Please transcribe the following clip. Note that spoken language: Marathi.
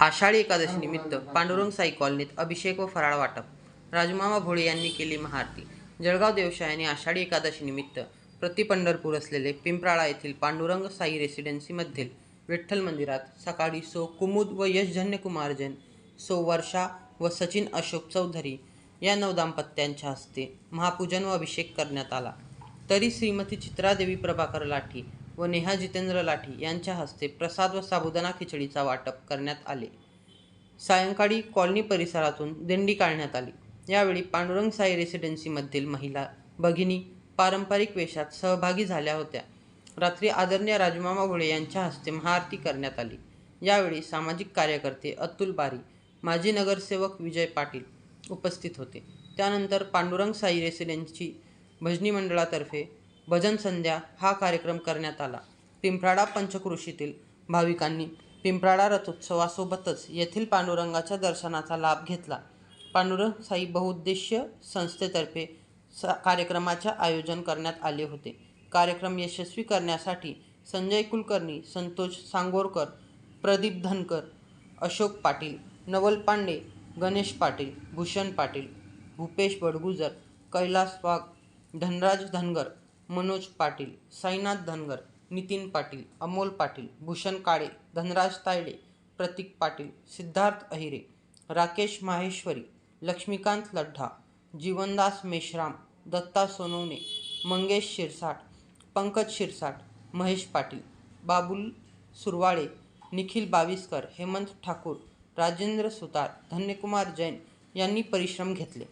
आषाढी एकादशी निमित्त पांडुरंग साई कॉलनीत अभिषेक व फराळ वाटप. राजमामा भोळे यांनी केली महाआरती. जळगाव देवशायाने आषाढी एकादशी निमित्त प्रति पंढरपूर असलेले पिंपराळा येथील पांडुरंग साई रेसिडेन्सीमधील विठ्ठल मंदिरात सकाळी सो कुमुद व यशजन्य कुमार जैन सो वर्षा व सचिन अशोक चौधरी या नऊ दाम्पत्यांच्या हस्ते महापूजन व अभिषेक करण्यात आला. तरी श्रीमती चित्रादेवी प्रभाकर लाठी व नेहा जितेंद्र लाठी यांच्या हस्ते प्रसाद व साबुदाणा खिचडीचा वाटप करण्यात आले. सायंकाळी कॉलनी परिसरातून दिंडी काढण्यात आली. यावेळी पांडुरंग साई रेसिडेन्सीमधील महिला भगिनी पारंपरिक वेशात सहभागी झाल्या होत्या. रात्री आदरणीय राजमामा भोळे यांच्या हस्ते महाआरती करण्यात आली. यावेळी सामाजिक कार्यकर्ते अतुल बारी माजी नगरसेवक विजय पाटील उपस्थित होते. त्यानंतर पांडुरंग साई रेसिडेन्सी भजनी मंडळातर्फे भजन संध्या हा कार्यक्रम करण्यात आला. पिंपराडा पंचकृषीतील भाविकांनी पिंपराडा रथोत्सवासोबतच येथील पांडुरंगाच्या दर्शनाचा लाभ घेतला. पांडुरंग साई बहुउद्देशीय संस्थेतर्फे स कार्यक्रमाचे आयोजन करण्यात आले होते. कार्यक्रम यशस्वी करण्यासाठी संजय कुलकर्णी संतोष सांगोरकर प्रदीप धनकर अशोक पाटील नवल पांडे गणेश पाटील भूषण पाटील भूपेश बडगुजर कैलास वाघ धनराज धनगर मनोज पाटील साईनाथ धनगर नितीन पाटील अमोल पाटील भूषण काळे धनराज तायडे प्रतीक पाटील सिद्धार्थ अहिरे राकेश माहेश्वरी लक्ष्मीकांत लड्ढा जीवनदास मेश्राम दत्ता सोनवणे मंगेश शिरसाट पंकज शिरसाट महेश पाटील बाबुल सुरवाळे निखिल बाविस्कर हेमंत ठाकूर राजेंद्र सुतार धन्यकुमार जैन यांनी परिश्रम घेतले.